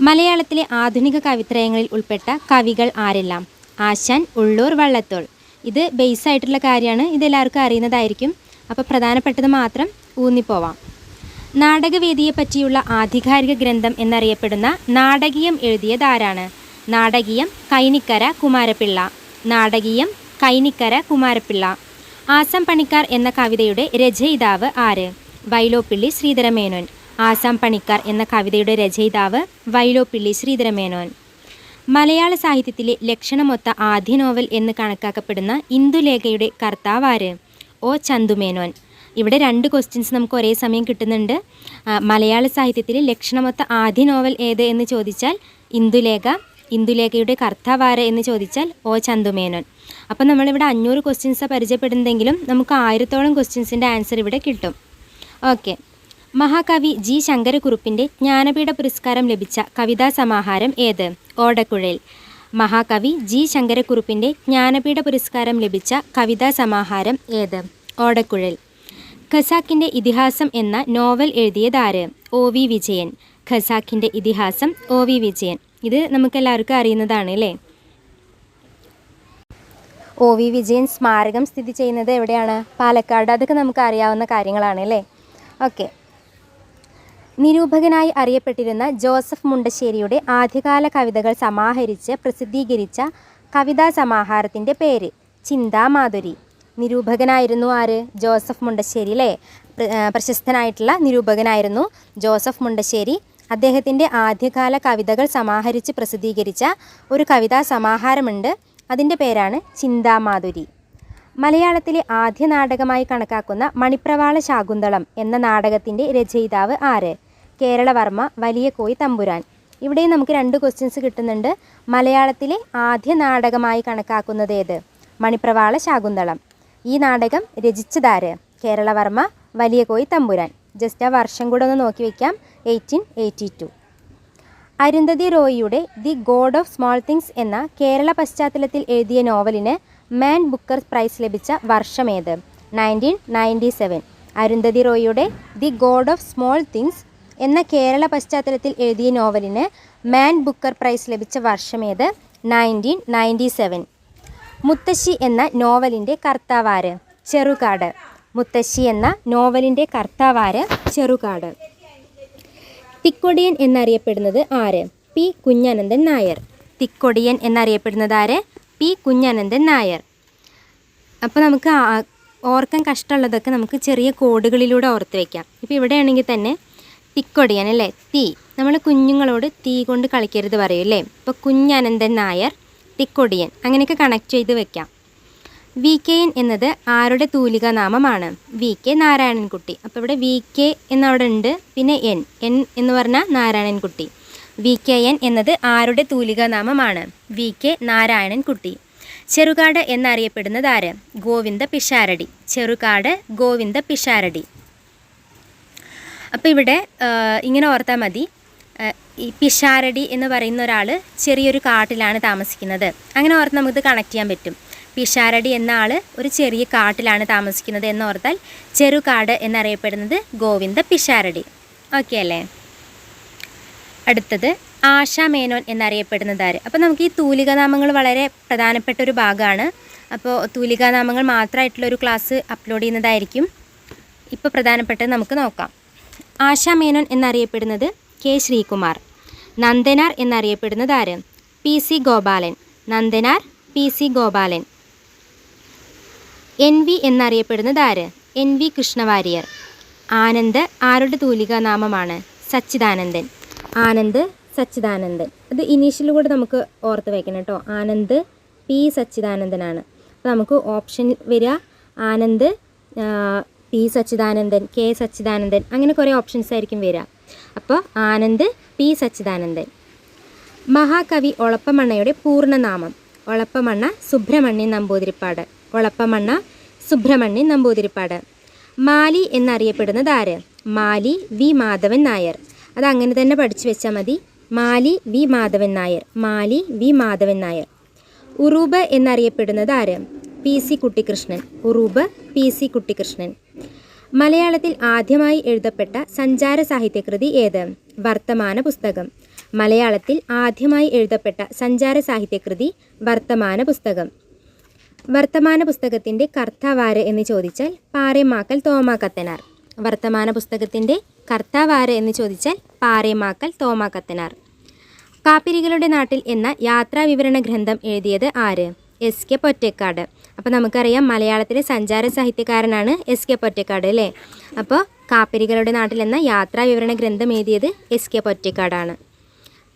മലയാളത്തിലെ ആധുനിക കവിത്രയങ്ങളിൽ ഉൾപ്പെട്ട കവികൾ ആരെല്ലാം? ആശാൻ ഉള്ളൂർ വള്ളത്തോൾ. ഇത് ബേസ് ആയിട്ടുള്ള കാര്യമാണ്. ഇതെല്ലാവർക്കും അറിയുന്നതായിരിക്കും. അപ്പോൾ പ്രധാനപ്പെട്ടത് മാത്രം ഊന്നിപ്പോവാം. നാടകവേദിയെ പറ്റിയുള്ള ആധികാരിക ഗ്രന്ഥം എന്നറിയപ്പെടുന്ന നാടകീയം എഴുതിയതാരാണ് നാടകീയം കൈനിക്കര കുമാരപിള്ള. നാടകീയം കൈനിക്കര കുമാരപിള്ള. ആസം പണിക്കാർ എന്ന കവിതയുടെ രചയിതാവ് ആര്? വൈലോപ്പിള്ളി ശ്രീധരമേനോൻ. ആസാം പണിക്കാർ എന്ന കവിതയുടെ രചയിതാവ് വൈലോപ്പിള്ളി ശ്രീധരമേനോൻ. മലയാള സാഹിത്യത്തിലെ ലക്ഷണമൊത്ത ആദ്യ നോവൽ എന്ന് കണക്കാക്കപ്പെടുന്ന ഇന്ദുലേഖയുടെ കർത്താവ് ആര്? ഒ ചന്തുമേനോൻ. ഇവിടെ രണ്ട് ക്വസ്റ്റ്യൻസ് നമുക്ക് ഒരേ സമയം കിട്ടുന്നുണ്ട്. മലയാള സാഹിത്യത്തിലെ ലക്ഷണമൊത്ത ആദ്യ നോവൽ ഏത് എന്ന് ചോദിച്ചാൽ ഇന്ദുലേഖ ഇന്ദുലേഖയുടെ കർത്താവ് ആര് എന്ന് ചോദിച്ചാൽ ഒ ചന്തുമേനോൻ. അപ്പോൾ നമ്മളിവിടെ അഞ്ഞൂറ് ക്വസ്റ്റ്യൻസ് പരിചയപ്പെടുന്നതെങ്കിലും നമുക്ക് ആയിരത്തോളം ക്വസ്റ്റ്യൻസിന്റെ ആൻസർ ഇവിടെ കിട്ടും. ഓക്കെ മഹാകവി ജി ശങ്കരക്കുറുപ്പിന്റെ ജ്ഞാനപീഠ പുരസ്കാരം ലഭിച്ച കവിതാ സമാഹാരം ഏത്? ഓടക്കുഴൽ. മഹാകവി ജി ശങ്കരക്കുറുപ്പിന്റെ ജ്ഞാനപീഠ പുരസ്കാരം ലഭിച്ച കവിതാ സമാഹാരം ഏത്? ഓടക്കുഴൽ. ഖസാക്കിന്റെ ഇതിഹാസം എന്ന നോവൽ എഴുതിയതാര്? O V Vijayan. ഖസാക്കിന്റെ ഇതിഹാസം ഒ വി വിജയൻ. ഇത് നമുക്കെല്ലാവർക്കും അറിയുന്നതാണ് അല്ലേ? ഒ വി വിജയൻ സ്മാരകം സ്ഥിതി ചെയ്യുന്നത് എവിടെയാണ്? പാലക്കാട്. അതൊക്കെ നമുക്ക് അറിയാവുന്ന കാര്യങ്ങളാണ് അല്ലേ? ഓക്കെ. നിരൂപകനായി അറിയപ്പെട്ടിരുന്ന ജോസഫ് മുണ്ടശ്ശേരിയുടെ ആദ്യകാല കവിതകൾ സമാഹരിച്ച് പ്രസിദ്ധീകരിച്ച കവിതാ സമാഹാരത്തിന്റെ പേര് ചിന്താമാധുരി നിരൂപകനായിരുന്നു ആര്? ജോസഫ് മുണ്ടശ്ശേരി അല്ലേ പ്രശസ്തനായിട്ടുള്ള നിരൂപകനായിരുന്നു ജോസഫ് മുണ്ടശ്ശേരി. അദ്ദേഹത്തിന്റെ ആദ്യകാല കവിതകൾ സമാഹരിച്ച് പ്രസിദ്ധീകരിച്ച ഒരു കവിതാ സമാഹാരമുണ്ട്. അതിന്റെ പേരാണ് ചിന്താമാധുരി മലയാളത്തിലെ ആദ്യ നാടകമായി കണക്കാക്കുന്ന മണിപ്രവാള ശാകുന്തളം എന്ന നാടകത്തിന്റെ രചയിതാവ് ആര്? കേരളവർമ്മ വലിയ കോയി തമ്പുരാൻ. ഇവിടെ നമുക്ക് രണ്ട് ക്വസ്റ്റ്യൻസ് കിട്ടുന്നുണ്ട്. മലയാളത്തിലെ ആദ്യ നാടകമായി കണക്കാക്കുന്നത് ഏത്? മണിപ്രവാള ശാകുന്തളം. ഈ നാടകം രചിച്ചതാര്? കേരളവർമ്മ വലിയ കോയി തമ്പുരാൻ. ജസ്റ്റ് ആ വർഷം കൂടെ ഒന്ന് നോക്കി വയ്ക്കാം eighteen eighty two Arundhati റോയിയുടെ the God of Small Things എന്ന കേരള പശ്ചാത്തലത്തിൽ എഴുതിയ നോവലിന് മാൻ ബുക്കർ പ്രൈസ് ലഭിച്ച വർഷമേത് nineteen ninety seven Arundhati റോയിയുടെ the God of Small Things എന്ന കേരള പശ്ചാത്തലത്തിൽ എഴുതിയ നോവലിന് മാൻ ബുക്കർ പ്രൈസ് ലഭിച്ച വർഷമേത് നയന്റീൻ നയന്റി സെവൻ മുത്തശ്ശി എന്ന നോവലിന്റെ കർത്താവാര് ചെറുകാട്. മുത്തശ്ശി എന്ന നോവലിന്റെ കർത്താവാര് ചെറുകാട്. തിക്കൊടിയൻ എന്നറിയപ്പെടുന്നത് ആര്? പി കുഞ്ഞാനന്ദൻ നായർ. തിക്കൊടിയൻ എന്നറിയപ്പെടുന്നത് ആര്? പി കുഞ്ഞനന്ദൻ നായർ. അപ്പോൾ നമുക്ക് ഓർക്കാൻ കഷ്ടമുള്ളതൊക്കെ നമുക്ക് ചെറിയ കോഡുകളിലൂടെ ഓർത്ത് വയ്ക്കാം ഇപ്പോൾ ഇവിടെയാണെങ്കിൽ തന്നെ തിക്കൊടിയൻ അല്ലേ? തീ. നമ്മൾ കുഞ്ഞുങ്ങളോട് തീ കൊണ്ട് കളിക്കരുത് പറയും അല്ലേ? ഇപ്പോൾ കുഞ്ഞനന്ദൻ നായർ തിക്കൊടിയൻ അങ്ങനെയൊക്കെ കണക്ട് ചെയ്ത് വെക്കാം. വി കെ എൻ എന്നത് ആരുടെ തൂലിക നാമമാണ് വി കെ നാരായണൻകുട്ടി. അപ്പോൾ ഇവിടെ വി കെ എന്നവിടെ ഉണ്ട് പിന്നെ എൻ. എൻ എന്ന് പറഞ്ഞാൽ നാരായണൻകുട്ടി. വി കെ എൻ എന്നത് ആരുടെ തൂലിക നാമമാണ് വി കെ നാരായണൻകുട്ടി. ചെറുകാട് എന്നറിയപ്പെടുന്നത് ആര്? ഗോവിന്ദ പിഷാരടി. ചെറുകാട് ഗോവിന്ദ പിഷാരടി. അപ്പോൾ ഇവിടെ ഇങ്ങനെ ഓർത്താൽ മതി. ഈ പിഷാരടി എന്ന് പറയുന്ന ഒരാൾ ചെറിയൊരു കാട്ടിലാണ് താമസിക്കുന്നത്. അങ്ങനെ ഓർത്ത് നമുക്ക് കണക്ട് ചെയ്യാൻ പറ്റും. പിഷാരടി എന്ന ആൾ ഒരു ചെറിയ കാട്ടിലാണ് താമസിക്കുന്നത് എന്നോർത്താൽ ചെറുകാട് എന്നറിയപ്പെടുന്നത് ഗോവിന്ദ പിഷാരടി. ഓക്കെ അല്ലേ? അടുത്തത് ആശാ മേനോൻ എന്നറിയപ്പെടുന്നത് ആര് അപ്പോൾ നമുക്ക് ഈ തൂലികാനാമങ്ങൾ വളരെ പ്രധാനപ്പെട്ട ഒരു ഭാഗമാണ്. അപ്പോൾ തൂലികാനാമങ്ങൾ മാത്രമായിട്ടുള്ള ഒരു ക്ലാസ് അപ്ലോഡ് ചെയ്യുന്നതായിരിക്കും. ഇപ്പോൾ പ്രധാനപ്പെട്ടത് നമുക്ക് നോക്കാം. ആശാ മേനോൻ എന്നറിയപ്പെടുന്നത് കെ ശ്രീകുമാർ. നന്ദനാർ എന്നറിയപ്പെടുന്നത് ആര്? P C Gopalan. Nandanar P C Gopalan. N V എന്നറിയപ്പെടുന്നത് ആര്? N V Krishna Warrier. ആനന്ദ് ആരുടെ തൂലികാനാമമാണ്? സച്ചിദാനന്ദൻ. ആനന്ദ് സച്ചിദാനന്ദൻ അത് ഇനീഷ്യൽ കൂടെ നമുക്ക് ഓർത്ത് വയ്ക്കണം കേട്ടോ. ആനന്ദ് പി സച്ചിദാനന്ദനാണ്. അപ്പോൾ നമുക്ക് ഓപ്ഷൻ വരിക. Anand P Sachidanandan K Sachidanandan. അങ്ങനെ കുറേ ഓപ്ഷൻസ് ആയിരിക്കും വരിക. അപ്പോൾ ആനന്ദ് പി സച്ചിദാനന്ദൻ. മഹാകവി ഒളപ്പമണ്ണയുടെ പൂർണനാമം. ഒളപ്പമണ്ണ സുബ്രഹ്മണ്യൻ നമ്പൂതിരിപ്പാട്. ഒളപ്പമണ്ണ സുബ്രഹ്മണ്യൻ നമ്പൂതിരിപ്പാട്. മാലി എന്നറിയപ്പെടുന്നത് ആര്? മാലി വി മാധവൻ നായർ. അത് അങ്ങനെ തന്നെ പഠിച്ചു വെച്ചാൽ മതി. മാലി വി മാധവൻ നായർ. മാലി വി മാധവൻ നായർ. ഉറൂബ് എന്നറിയപ്പെടുന്നത് ആര്? P C Kuttikrishnan Uroob P C Kuttikrishnan മലയാളത്തിൽ ആദ്യമായി എഴുതപ്പെട്ട സഞ്ചാര സാഹിത്യകൃതി ഏത്? വർത്തമാന പുസ്തകം. മലയാളത്തിൽ ആദ്യമായി എഴുതപ്പെട്ട സഞ്ചാര സാഹിത്യകൃതി വർത്തമാന പുസ്തകം. വർത്തമാന പുസ്തകത്തിന്റെ കർത്താവാര് എന്ന് ചോദിച്ചാൽ പാറേമാക്കൽ തോമാക്കത്തനാർ വർത്തമാന പുസ്തകത്തിന്റെ കർത്താവാര് എന്ന് ചോദിച്ചാൽ പാറേമാക്കൽ തോമാക്കത്തനാർ. കാപ്പിരികളുടെ നാട്ടിൽ എന്ന യാത്രാ വിവരണ ഗ്രന്ഥം എഴുതിയത് ആര്? S K Pottekkatt. അപ്പോൾ നമുക്കറിയാം മലയാളത്തിലെ സഞ്ചാര സാഹിത്യകാരനാണ് എസ് കെ പൊറ്റക്കാട് അല്ലേ? അപ്പോൾ കാപ്പിരികളുടെ നാട്ടിൽ എന്ന യാത്രാ വിവരണ ഗ്രന്ഥം എഴുതിയത് എസ് കെ പൊറ്റക്കാടാണ്.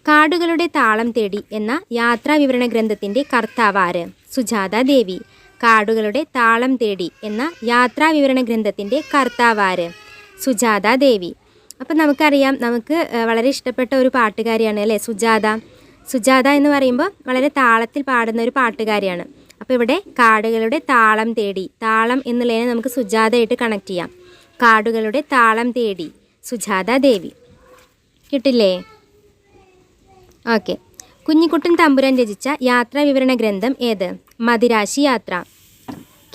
കാടുകളുടെ താളം തേടി എന്ന യാത്രാ വിവരണ ഗ്രന്ഥത്തിന്റെ കർത്താവ് ആര് സുജാത ദേവി. കാടുകളുടെ താളം തേടി എന്ന യാത്രാ വിവരണ ഗ്രന്ഥത്തിന്റെ കർത്താവ് ആര് സുജാത ദേവി. അപ്പം നമുക്കറിയാം നമുക്ക് വളരെ ഇഷ്ടപ്പെട്ട ഒരു പാട്ടുകാരിയാണ് അല്ലേ സുജാത. സുജാത എന്ന് പറയുമ്പോൾ വളരെ താളത്തിൽ പാടുന്ന ഒരു പാട്ടുകാരിയാണ്. അപ്പോൾ ഇവിടെ കാടുകളുടെ താളം തേടി താളം എന്നുള്ളതിനെ നമുക്ക് സുജാതയായിട്ട് കണക്ട് ചെയ്യാം. കാടുകളുടെ താളം തേടി സുജാത ദേവി. കിട്ടില്ലേ? ഓക്കെ. കുഞ്ഞിക്കുട്ടൻ തമ്പുരാൻ രചിച്ച യാത്രാ വിവരണ ഗ്രന്ഥം ഏത്? മദിരാശി യാത്ര.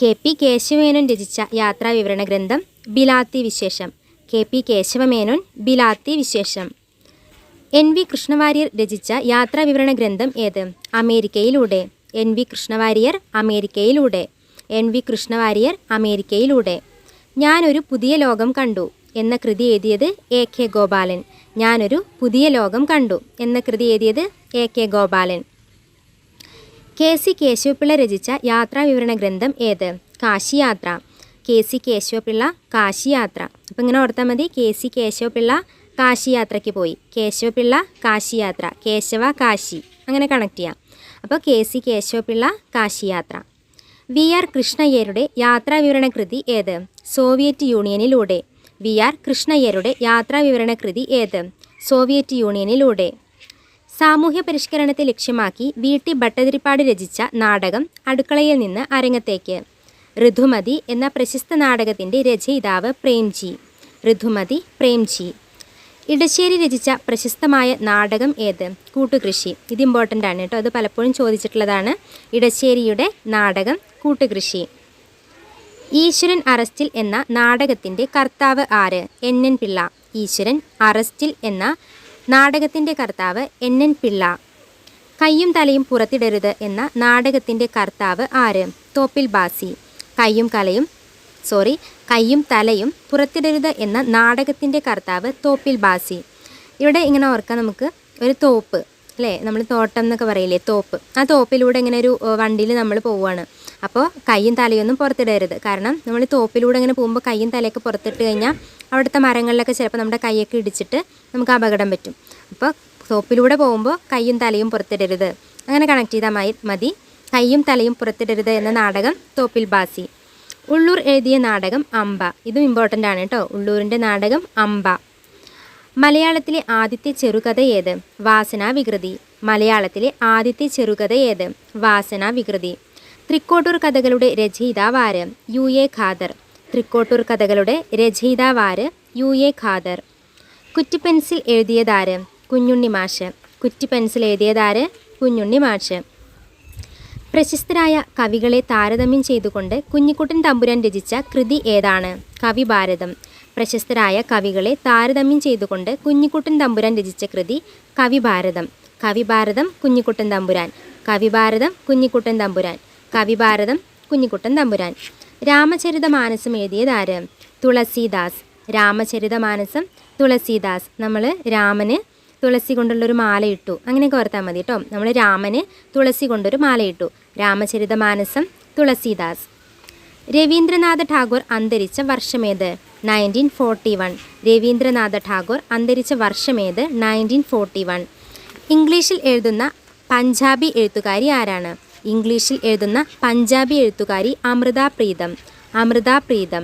കെ പി കേശവേനൻ രചിച്ച യാത്രാ വിവരണ ഗ്രന്ഥം ബിലാത്തി വിശേഷം. കെ പി കേശവമേനോൻ ബിലാത്തി വിശേഷം. എൻ വി കൃഷ്ണവാര്യർ രചിച്ച യാത്രാ വിവരണ ഗ്രന്ഥം ഏത്? അമേരിക്കയിലൂടെ. എൻ വി കൃഷ്ണവാര്യർ അമേരിക്കയിലൂടെ. എൻ വി കൃഷ്ണവാര്യർ അമേരിക്കയിലൂടെ. ഞാനൊരു പുതിയ ലോകം കണ്ടു എന്ന കൃതി എഴുതിയത് എ കെ ഗോപാലൻ. ഞാനൊരു പുതിയ ലോകം കണ്ടു എന്ന കൃതി എഴുതിയത് A K Gopalan. K C Kesava Pillai രചിച്ച യാത്രാ വിവരണ ഗ്രന്ഥം ഏത്? കാശിയാത്ര. K C Kesava Pillai Kashiyatra. അപ്പം ഇങ്ങനെ ഓർത്താൽ മതി കെ സി കേശവപിള്ള കാശിയാത്രയ്ക്ക് പോയി. കേശവപിള്ള കാശിയാത്ര കേശവ കാശി. അങ്ങനെ കണക്ട് ചെയ്യാം. അപ്പോൾ K C Kesava Pillai Kashiyatra. V R കൃഷ്ണയ്യരുടെ യാത്രാ വിവരണ കൃതി ഏത്? സോവിയറ്റ് യൂണിയനിലൂടെ. വി ആർ കൃഷ്ണയ്യരുടെ യാത്രാ വിവരണ കൃതി ഏത്? സോവിയറ്റ് യൂണിയനിലൂടെ. സാമൂഹ്യ പരിഷ്കരണത്തെ ലക്ഷ്യമാക്കി വി ടി ഭട്ടതിരിപ്പാട് രചിച്ച നാടകം അടുക്കളയിൽ നിന്ന് അരങ്ങത്തേക്ക്. ഋതുമതി എന്ന പ്രശസ്ത നാടകത്തിന്റെ രചയിതാവ് പ്രേംജി. ഋതുമതി പ്രേംജി. ഇടശ്ശേരി രചിച്ച പ്രശസ്തമായ നാടകം ഏത്? കൂട്ടുകൃഷി. ഇത് ഇമ്പോർട്ടന്റ് ആണ് കേട്ടോ. അത് പലപ്പോഴും ചോദിച്ചിട്ടുള്ളതാണ്. ഇടശ്ശേരിയുടെ നാടകം കൂട്ടുകൃഷി. ഈശ്വരൻ അറസ്റ്റിൽ എന്ന നാടകത്തിന്റെ കർത്താവ് ആര്? N N Pillai. ഈശ്വരൻ അറസ്റ്റിൽ എന്ന നാടകത്തിന്റെ കർത്താവ് എൻ എൻ പിള്ള. കയ്യും തലയും പുറത്തിടരുത് എന്ന നാടകത്തിന്റെ കർത്താവ് ആര്? തോപ്പിൽ ബാസി. കയ്യും കലയും സോറി കയ്യും തലയും പുറത്തിടരുത് എന്ന നാടകത്തിന്റെ കർത്താവ് തോപ്പിൽ ബാസി. ഇവിടെ ഇങ്ങനെ ഓർക്കാം നമുക്ക്. ഒരു തോപ്പ് അല്ലേ? നമ്മൾ തോട്ടം എന്നൊക്കെ പറയില്ലേ? തോപ്പ്. ആ തോപ്പിലൂടെ ഇങ്ങനെ ഒരു വണ്ടിയിൽ നമ്മൾ പോവുകയാണ്. അപ്പോൾ കയ്യും തലയൊന്നും പുറത്തിടരുത്. കാരണം നമ്മൾ തോപ്പിലൂടെ ഇങ്ങനെ പോകുമ്പോൾ കയ്യും തലയൊക്കെ പുറത്തിട്ട് കഴിഞ്ഞാൽ അവിടുത്തെ മരങ്ങളിലൊക്കെ ചിലപ്പോൾ നമ്മുടെ കൈയൊക്കെ ഇടിച്ചിട്ട് നമുക്ക് അപകടം പറ്റും. അപ്പോൾ തോപ്പിലൂടെ പോകുമ്പോൾ കയ്യും തലയും പുറത്തിടരുത്. അങ്ങനെ കണക്ട് ചെയ്താൽ മതി. കയ്യും തലയും പുറത്തിടരുത് എന്ന നാടകം തോപ്പിൽ ബാസി. ഉള്ളൂർ എഴുതിയ നാടകം അമ്പ. ഇതും ഇമ്പോർട്ടന്റ് ആണ് കേട്ടോ ഉള്ളൂരിന്റെ നാടകം അമ്പ. മലയാളത്തിലെ ആദ്യത്തെ ചെറുകഥ ഏത്? വാസനാ വികൃതി. മലയാളത്തിലെ ആദ്യത്തെ ചെറുകഥ ഏത്? വാസനാ വികൃതി. തൃക്കോട്ടൂർ കഥകളുടെ രചയിതാവാര് യു. എ. ഖാദർ. തൃക്കോട്ടൂർ കഥകളുടെ രചയിതാവാര് യു. എ. ഖാദർ. കുറ്റിപ്പെൻസിൽ എഴുതിയതാര് കുഞ്ഞുണ്ണി മാഷ്. കുറ്റിപ്പെൻസിൽ എഴുതിയതാര് കുഞ്ഞുണ്ണി മാഷ്. പ്രശസ്തരായ കവികളെ താരതമ്യം ചെയ്തുകൊണ്ട് കുഞ്ഞിക്കുട്ടൻ തമ്പുരാൻ രചിച്ച കൃതി ഏതാണ്? കവി ഭാരതം. പ്രശസ്തരായ കവികളെ താരതമ്യം ചെയ്തുകൊണ്ട് കുഞ്ഞിക്കുട്ടൻ തമ്പുരാൻ രചിച്ച കൃതി കവി ഭാരതം. കുഞ്ഞിക്കുട്ടൻ തമ്പുരാൻ. കവി ഭാരതം കുഞ്ഞിക്കുട്ടൻ തമ്പുരാൻ. കവി ഭാരതം കുഞ്ഞിക്കുട്ടൻ തമ്പുരാൻ. രാമചരിതമാനസം എഴുതിയതാര്? തുളസീദാസ്. രാമചരിതമാനസം തുളസീദാസ്. നമ്മൾ രാമന് തുളസി കൊണ്ടുള്ളൊരു മാല ഇട്ടു അങ്ങനെയൊക്കെ ഓർത്താൽ മതി കേട്ടോ നമ്മൾ രാമന് തുളസി കൊണ്ടൊരു മാല ഇട്ടു രാമചരിത മാനസം തുളസിദാസ്. രവീന്ദ്രനാഥ ടാഗോർ അന്തരിച്ച വർഷമേത് nineteen forty one Rabindranatha Tagore അന്തരിച്ച വർഷമേത് നയന്റീൻ ഫോർട്ടി വൺ ഇംഗ്ലീഷിൽ എഴുതുന്ന പഞ്ചാബി എഴുത്തുകാരി ആരാണ്? ഇംഗ്ലീഷിൽ എഴുതുന്ന പഞ്ചാബി എഴുത്തുകാരി അമൃത പ്രീതം. അമൃത പ്രീതം.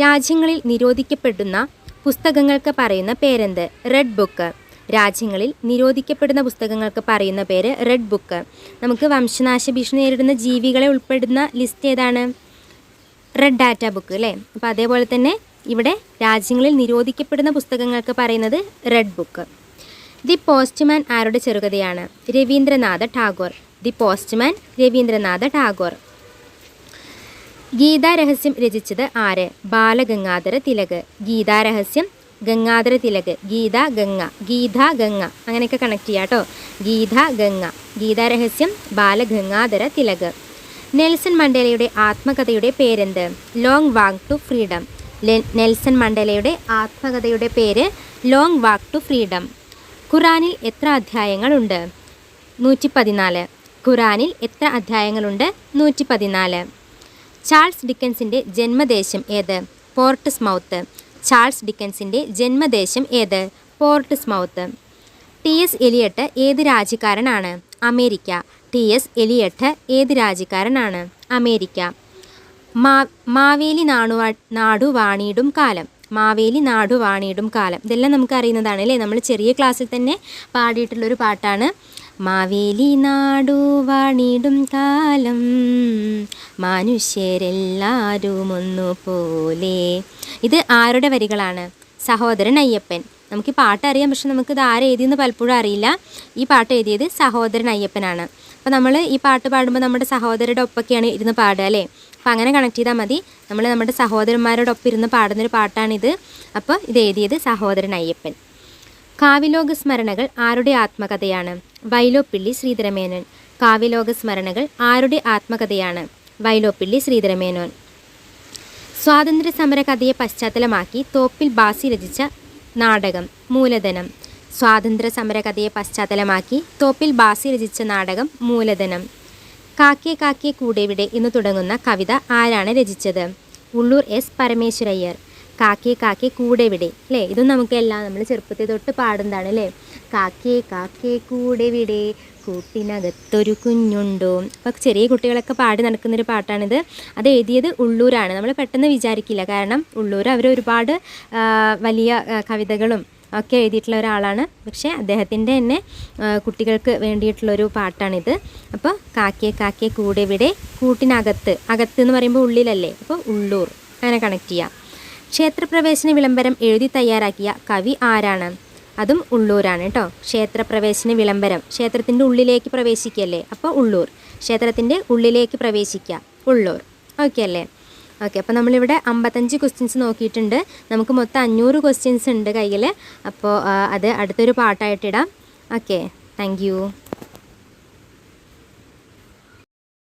രാജ്യങ്ങളിൽ നിരോധിക്കപ്പെടുന്ന പുസ്തകങ്ങൾക്ക് പറയുന്ന പേരെന്ത്? റെഡ് ബുക്ക് രാജ്യങ്ങളിൽ നിരോധിക്കപ്പെടുന്ന പുസ്തകങ്ങൾക്ക് പറയുന്ന പേര് റെഡ് ബുക്ക് നമുക്ക് വംശനാശ ഭീഷണി നേരിടുന്ന ജീവികളെ ഉൾപ്പെടുന്ന ലിസ്റ്റ് ഏതാണ്? റെഡ് ഡാറ്റ ബുക്ക് അല്ലേ? അപ്പോൾ അതേപോലെ തന്നെ ഇവിടെ രാജ്യങ്ങളിൽ നിരോധിക്കപ്പെടുന്ന പുസ്തകങ്ങൾക്ക് പറയുന്നത് റെഡ് ബുക്ക് ദി പോസ്റ്റ്മാൻ ആരുടെ ചെറുകഥയാണ്? Rabindranath Tagore. The Postman Rabindranatha Tagore. Gitarahasyam രചിച്ചത് ആര്? ബാലഗംഗാധര തിലക്. ഗീതാരഹസ്യം ഗംഗാധര തിലക് ഗീത ഗംഗ ഗീത ഗംഗ അങ്ങനെയൊക്കെ കണക്ട് ചെയ്യാം കേട്ടോ ഗീത ഗംഗ ഗീതാരഹസ്യം ബാലഗംഗാധര തിലക്. നെൽസൺ മണ്ടേലയുടെ ആത്മകഥയുടെ പേരെന്ത്? Long walk to freedom. Nelson മണ്ടേലയുടെ ആത്മകഥയുടെ പേര് ലോങ് വാക്ക് ടു ഫ്രീഡം. ഖുറാനിൽ എത്ര അധ്യായങ്ങളുണ്ട്? നൂറ്റി പതിനാല് ഖുറാനിൽ എത്ര അധ്യായങ്ങളുണ്ട്? നൂറ്റി പതിനാല് ചാൾസ് ഡിക്കൻസിന്റെ ജന്മദേശം ഏത്? പോർട്ട് സ്മൗത്ത് ചാൾസ് ഡിക്കൻസിന്റെ ജന്മദേശം ഏത്? Portsmouth T S Eliot ഏത് രാജ്യക്കാരനാണ്? അമേരിക്ക. ടി എസ് എലിയട്ട് ഏത് രാജ്യക്കാരനാണ്? അമേരിക്ക. മാ മാവേലി നാടുവാ നാടുവാണിയിടും കാലം. മാവേലി നാടുവാണിയിടും കാലം. ഇതെല്ലാം നമുക്ക് അറിയുന്നതാണ് അല്ലേ? നമ്മൾ ചെറിയ ക്ലാസ്സിൽ തന്നെ പാടിയിട്ടുള്ളൊരു പാട്ടാണ്. മാവേലി നാടു വാണിടും കാലം. മനുഷ്യരെല്ലാവരും ഒന്നുപോലെ ഇത് ആരുടെ വരികളാണ്? സഹോദരൻ അയ്യപ്പൻ. നമുക്ക് ഈ പാട്ട് അറിയാം പക്ഷെ നമുക്ക് ഇത് ആരെഴുതിയെന്ന് പലപ്പോഴും അറിയില്ല. ഈ പാട്ട് എഴുതിയത് സഹോദരൻ അയ്യപ്പനാണ്. അപ്പോൾ നമ്മൾ ഈ പാട്ട് പാടുമ്പോൾ നമ്മുടെ സഹോദരരുടെ ഒപ്പൊക്കെയാണ് ഇരുന്ന് പാടുക അല്ലേ? അപ്പോൾ അങ്ങനെ കണക്ട് ചെയ്താൽ മതി. നമ്മൾ നമ്മുടെ സഹോദരന്മാരോടൊപ്പം ഇരുന്ന് പാടുന്നൊരു പാട്ടാണിത്. അപ്പോൾ ഇത് എഴുതിയത് സഹോദരൻ അയ്യപ്പൻ. കാവിലോക സ്മരണകൾ ആരുടെ ആത്മകഥയാണ്? വൈലോപ്പിള്ളി ശ്രീധരമേനോൻ. കാവ്യലോക സ്മരണകൾ ആരുടെ ആത്മകഥയാണ്? വൈലോപ്പിള്ളി ശ്രീധരമേനോൻ. സ്വാതന്ത്ര്യ സമര കഥയെ പശ്ചാത്തലമാക്കി തോപ്പിൽ ബാസി രചിച്ച നാടകം മൂലധനം. സ്വാതന്ത്ര്യ സമര കഥയെ പശ്ചാത്തലമാക്കി തോപ്പിൽ ബാസി രചിച്ച നാടകം മൂലധനം. കാക്കേ കാക്കേ കൂടെവിടെ എന്ന് തുടങ്ങുന്ന കവിത ആരാണ് രചിച്ചത്? ഉള്ളൂർ എസ് പരമേശ്വരയ്യർ. കാക്കേ കാക്കേ കൂടെവിടെ അല്ലേ ഇതും നമുക്കെല്ലാം നമ്മൾ ചെറുപ്പത്തിൽ തൊട്ട് പാടുന്നതാണ് അല്ലേ കാക്കേ കാക്കേ കൂടെവിടെ കൂട്ടിനകത്തൊരു കുഞ്ഞുണ്ടോ? അപ്പോൾ ചെറിയ കുട്ടികളൊക്കെ പാടി നടക്കുന്നൊരു പാട്ടാണിത്. അത് എഴുതിയത് ഉള്ളൂരാണ്. നമ്മൾ പെട്ടെന്ന് വിചാരിക്കില്ല. കാരണം ഉള്ളൂർ അവർ ഒരുപാട് വലിയ കവിതകളും ഒക്കെ എഴുതിയിട്ടുള്ള ഒരാളാണ്. പക്ഷേ അദ്ദേഹത്തിന്റെ തന്നെ കുട്ടികൾക്ക് വേണ്ടിയിട്ടുള്ളൊരു പാട്ടാണിത്. അപ്പോൾ കാക്കേ കാക്കേ കൂടെ ഇവിടെ കൂട്ടിനകത്ത് അകത്ത് എന്ന് പറയുമ്പോൾ ഉള്ളിലല്ലേ? അപ്പോൾ ഉള്ളൂർ. അങ്ങനെ കണക്ട് ചെയ്യാം. ക്ഷേത്രപ്രവേശന വിളംബരം എഴുതി തയ്യാറാക്കിയ കവി ആരാണ്? അതും ഉള്ളൂരാണ് കേട്ടോ. ക്ഷേത്രപ്രവേശന വിളംബരം. ക്ഷേത്രത്തിന്റെ ഉള്ളിലേക്ക് പ്രവേശിക്കല്ലേ? അപ്പോൾ ഉള്ളൂർ. ക്ഷേത്രത്തിന്റെ ഉള്ളിലേക്ക് പ്രവേശിക്കുക ഉള്ളൂർ. ഓക്കെ അല്ലേ? ഓക്കെ അപ്പോൾ നമ്മളിവിടെ അമ്പത്തഞ്ച് ക്വസ്റ്റ്യൻസ് നോക്കിയിട്ടുണ്ട്. നമുക്ക് മൊത്തം അഞ്ഞൂറ് ക്വസ്റ്റ്യൻസ് ഉണ്ട് കയ്യിൽ അപ്പോൾ അത് അടുത്തൊരു പാട്ടായിട്ടിടാം ഓക്കെ താങ്ക്